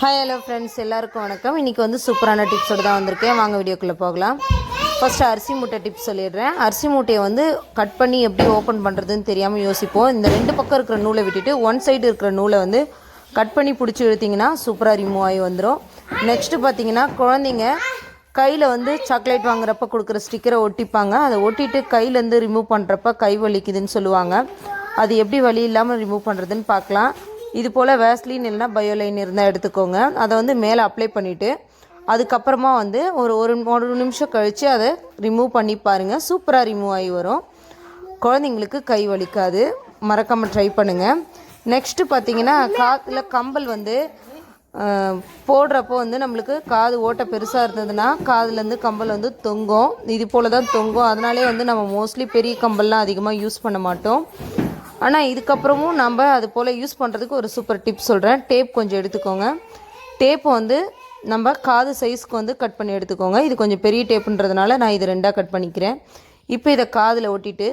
Hi hello friends எல்லாருக்கும் வணக்கம். இன்றைக்கி வந்து சூப்பரான டிப்ஸோடு தான் வந்திருக்கேன். வாங்க வீடியோக்குள்ளே போகலாம். ஃபஸ்ட்டு அரிசி மூட்டை டிப்ஸ் சொல்லிடுறேன். அரிசி மூட்டையை வந்து கட் பண்ணி எப்படி ஓப்பன் பண்ணுறதுன்னு தெரியாமல் யோசிப்போம். இந்த ரெண்டு பக்கம் இருக்கிற நூலை விட்டுட்டு ஒன் சைடு இருக்கிற நூலை வந்து கட் பண்ணி பிடிச்சி இழுத்திங்கன்னா சூப்பராக ரிமூவ் ஆகி வந்துடும் நெக்ஸ்ட்டு பார்த்தீங்கன்னா குழந்தைங்க கையில் வந்து சாக்லேட் வாங்குறப்ப கொடுக்குற ஸ்டிக்கரை ஒட்டிப்பாங்க. அதை ஒட்டிட்டு கையிலேருந்து ரிமூவ் பண்ணுறப்ப கை வலிக்குதுன்னு சொல்லுவாங்க. அது எப்படி வலி இல்லாமல் ரிமூவ் பண்ணுறதுன்னு பார்க்கலாம். இது போல் வேஸ்லின் இல்லைனா பயோலைன் இருந்தால் எடுத்துக்கோங்க. அதை வந்து மேலே அப்ளை பண்ணிவிட்டு அதுக்கப்புறமா வந்து ஒரு ஒரு ஒரு நிமிஷம் கழித்து அதை ரிமூவ் பண்ணி பாருங்கள் சூப்பராக ரிமூவ் ஆகி வரும். குழந்தைங்களுக்கு கை வலிக்காது. மறக்காமல் ட்ரை பண்ணுங்கள் நெக்ஸ்ட்டு பார்த்தீங்கன்னா காதில் கம்பல் வந்து போடுறப்போ வந்து நம்மளுக்கு காது ஓட்டை பெருசாக இருந்ததுன்னா காதுலேருந்து கம்பல் வந்து தொங்கும். இது போல் தான் தொங்கும். அதனாலே வந்து நம்ம மோஸ்ட்லி பெரிய கம்பல்லாம் அதிகமாக யூஸ் பண்ண மாட்டோம். ஆனால் இதுக்கப்புறமும் நம்ம அது போல் யூஸ் பண்ணுறதுக்கு ஒரு சூப்பர் டிப் சொல்கிறேன் டேப் கொஞ்சம் எடுத்துக்கோங்க. டேப் வந்து நம்ம காது சைஸ்க்கு வந்து கட் பண்ணி எடுத்துக்கோங்க. இது கொஞ்சம் பெரிய டேப்புன்றதுனால நான் இது ரெண்டாக கட் பண்ணிக்கிறேன். இப்போ இதை காதில் ஒட்டிட்டு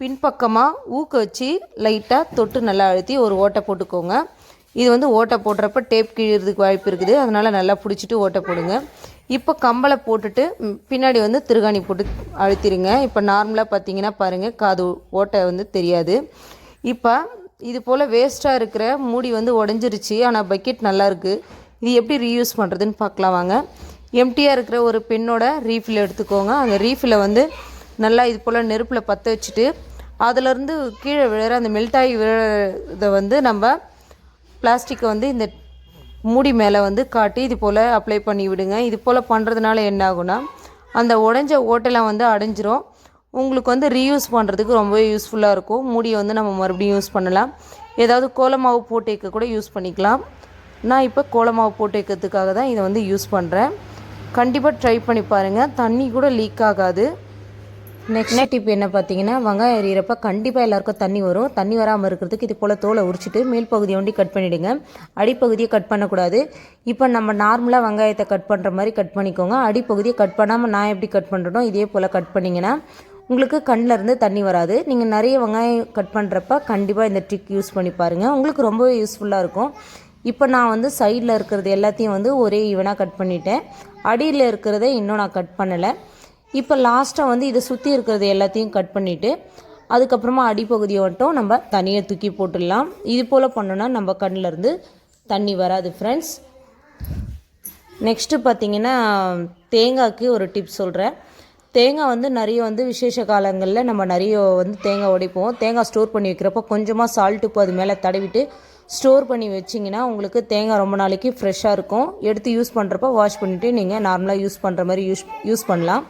பின்பக்கமாக ஊக்க வச்சு லைட்டாக தொட்டு நல்லா அழுத்தி ஒரு ஓட்டை போட்டுக்கோங்க. இது வந்து ஓட்டை போடுறப்ப டேப் கிழிறதுக்கு வாய்ப்பு இருக்குது. அதனால் நல்லா பிடிச்சிட்டு ஓட்டை போடுங்க. இப்போ கம்பளை போட்டுட்டு பின்னாடி வந்து திருகாணி போட்டு அழுத்திடுங்க இப்போ நார்மலாக பார்த்தீங்கன்னா பாருங்கள் காது ஓட்டை வந்து தெரியாது. இப்போ இது போல் வேஸ்ட்டாக இருக்கிற மூடி வந்து உடஞ்சிருச்சு ஆனால் பக்கெட் நல்லா இருக்குது இது எப்படி ரீயூஸ் பண்ணுறதுன்னு பார்க்கலாம் வாங்க. எம்டியாக இருக்கிற ஒரு பெண்ணோட ரீஃபில் எடுத்துக்கோங்க. அந்த ரீஃபில் வந்து நல்லா இது போல் நெருப்பில் பற்ற வச்சுட்டு அதுலேருந்து கீழே விழுற அந்த மெல்டாகி விழுறதை வந்து நம்ம பிளாஸ்டிக்கை வந்து இந்த மூடி மேலே வந்து காட்டி இது போல் அப்ளை பண்ணி விடுங்க. இது போல் பண்ணுறதுனால என்ன ஆகுனா அந்த உடஞ்ச ஓட்டெல்லாம் வந்து அடைஞ்சிரும். உங்களுக்கு வந்து ரீயூஸ் பண்ணுறதுக்கு ரொம்பவே யூஸ்ஃபுல்லாக இருக்கும். மூடியை வந்து நம்ம மறுபடியும் யூஸ் பண்ணலாம். ஏதாவது கோலமாவு போட்டு வைக்க கூட யூஸ் பண்ணிக்கலாம். நான் இப்போ கோலமாவு போட்டு வைக்கிறதுக்காக தான் இதை வந்து யூஸ் பண்ணுறேன் கண்டிப்பாக ட்ரை பண்ணி பாருங்கள் தண்ணி கூட லீக் ஆகாது. நெக்ஸ்ட் டிப் என்ன பார்த்தீங்கன்னா வெங்காயம் எறிகிறப்ப கண்டிப்பாக எல்லாருக்கும் தண்ணி வரும். தண்ணி வராமல் இருக்கிறதுக்கு இது போல் தோலை உரிச்சிட்டு மேல் பகுதியை ஒண்டி கட் பண்ணிவிடுங்க அடிப்பகுதியை கட் பண்ணக்கூடாது. இப்போ நம்ம நார்மலாக வெங்காயத்தை கட் பண்ணுற மாதிரி கட் பண்ணிக்கோங்க. அடிப்பகுதியை கட் பண்ணாமல் நான் எப்படி கட் பண்ணுறனோ இதே போல் கட் பண்ணிங்கன்னா உங்களுக்கு கண்ணில் இருந்து தண்ணி வராது. நீங்கள் நிறைய வெங்காயம் கட் பண்ணுறப்ப கண்டிப்பாக இந்த ட்ரிக் யூஸ் பண்ணி பாருங்கள் உங்களுக்கு ரொம்பவே யூஸ்ஃபுல்லாக இருக்கும். இப்போ நான் வந்து சைடில் இருக்கிறது எல்லாத்தையும் வந்து ஒரே ஈவனாக கட் பண்ணிட்டேன். அடியில் இருக்கிறத இன்னும் நான் கட் பண்ணலை. இப்போ லாஸ்ட்டாக வந்து இதை சுற்றி இருக்கிறது எல்லாத்தையும் கட் பண்ணிவிட்டு அதுக்கப்புறமா அடிப்பகுதியை மட்டும் நம்ம தனியாக தூக்கி போட்டுடலாம். இது போல் பண்ணோன்னா நம்ம கண்ணிலருந்து தண்ணி வராது ஃப்ரெண்ட்ஸ் நெக்ஸ்ட்டு பார்த்தீங்கன்னா தேங்காய்க்கு ஒரு டிப் சொல்கிறேன் தேங்காய் வந்து நிறைய வந்து விசேஷ காலங்களில் நம்ம நிறைய வந்து தேங்காய் உடைப்போம். தேங்காய் ஸ்டோர் பண்ணி வைக்கிறப்போ கொஞ்சமாக சால்ட் உப்பு அது மேலே தடவிட்டு ஸ்டோர் பண்ணி வச்சிங்கன்னா உங்களுக்கு தேங்காய் ரொம்ப நாளைக்கு ஃப்ரெஷ்ஷாக இருக்கும். எடுத்து யூஸ் பண்ணுறப்ப வாஷ் பண்ணிவிட்டு நீங்கள் நார்மலாக யூஸ் பண்ணுற மாதிரி யூஸ் யூஸ் பண்ணலாம்.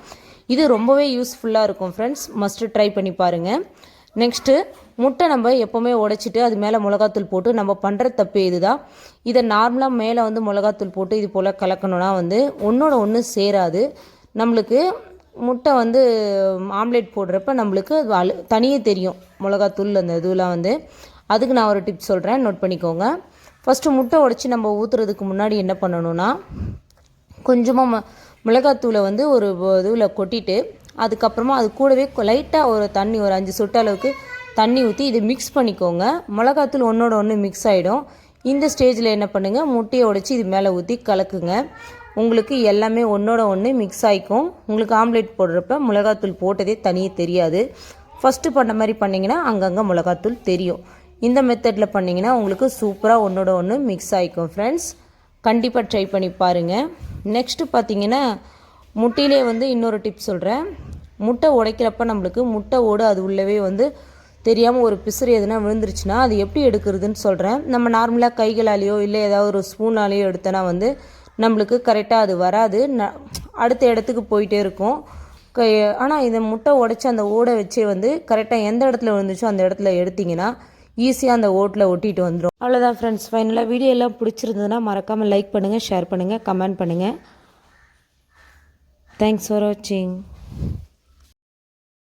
இது ரொம்பவே யூஸ்ஃபுல்லாக இருக்கும் ஃப்ரெண்ட்ஸ் மஸ்ட்டு ட்ரை பண்ணி பாருங்கள் நெக்ஸ்ட்டு முட்டை நம்ம எப்போவுமே உடைச்சிட்டு அது மேலே மிளகாத்தூள் போட்டு நம்ம பண்ணுற தப்பு இதுதான் இதை நார்மலாக மேலே வந்து மிளகாத்தூள் போட்டு இது போல் கலக்கணும்னா வந்து ஒன்றோட ஒன்று சேராது. நம்மளுக்கு முட்டை வந்து ஆம்லேட் போடுறப்ப நம்மளுக்கு அது அழு தனியே தெரியும். மிளகாத்தூள் அந்த இதுலாம் வந்து. அதுக்கு நான் ஒரு டிப் சொல்கிறேன் நோட் பண்ணிக்கோங்க. ஃபஸ்ட்டு முட்டை உடச்சி நம்ம ஊற்றுறதுக்கு முன்னாடி என்ன பண்ணணும்னா கொஞ்சமாக ம மிளகாத்தூளை வந்து ஒரு இதுவில் கொட்டிட்டு அதுக்கப்புறமா அது கூடவே லைட்டாக ஒரு தண்ணி ஒரு அஞ்சு சொட்டு அளவுக்கு தண்ணி ஊற்றி இதை மிக்ஸ் பண்ணிக்கோங்க. மிளகாத்தூள் ஒன்றோட ஒன்று மிக்ஸ் ஆகிடும் இந்த ஸ்டேஜில் என்ன பண்ணுங்கள் முட்டையை உடச்சி இது மேலே ஊற்றி கலக்குங்க. உங்களுக்கு எல்லாமே ஒன்றோட ஒன்று மிக்ஸ் ஆகிக்கும் உங்களுக்கு ஆம்லேட் போடுறப்ப மிளகாத்தூள் போட்டதே தனியே தெரியாது. ஃபஸ்ட்டு பண்ண மாதிரி பண்ணிங்கன்னா அங்கங்கே மிளகாத்தூள் தெரியும். இந்த மெத்தடில் பண்ணிங்கன்னா உங்களுக்கு சூப்பராக ஒன்றோட ஒன்று மிக்ஸ் ஆகிக்கும் ஃப்ரெண்ட்ஸ் கண்டிப்பாக ட்ரை பண்ணி பாருங்கள் நெக்ஸ்ட்டு பார்த்தீங்கன்னா முட்டையிலே வந்து இன்னொரு டிப் சொல்கிறேன் முட்டை உடைக்கிறப்ப நம்மளுக்கு முட்டை ஓடு அது உள்ளவே வந்து தெரியாமல் ஒரு பிசுறு எதுனா விழுந்துருச்சுன்னா அது எப்படி எடுக்கிறதுன்னு சொல்கிறேன் நம்ம நார்மலாக கைகளாலேயோ இல்லை ஏதாவது ஒரு ஸ்பூனாலேயோ எடுத்தோன்னா வந்து நம்மளுக்கு கரெக்டாக அது வராது. ந அடுத்த இடத்துக்கு போயிட்டே இருக்கும். கை ஆனால் இந்த முட்டை உடச்சி அந்த ஓடை வச்சே வந்து கரெக்டாக எந்த இடத்துல வந்துச்சோ அந்த இடத்துல எடுத்தீங்கன்னா ஈஸியாக அந்த ஓட்டில் ஒட்டிட்டு வந்துடும் அவ்வளோதான் ஃப்ரெண்ட்ஸ் ஃபைனலாக வீடியோ எல்லாம் பிடிச்சிருந்ததுன்னா மறக்காமல் லைக் பண்ணுங்கள் ஷேர் பண்ணுங்கள் கமெண்ட் பண்ணுங்கள் தேங்க்ஸ் ஃபார் வாட்சிங்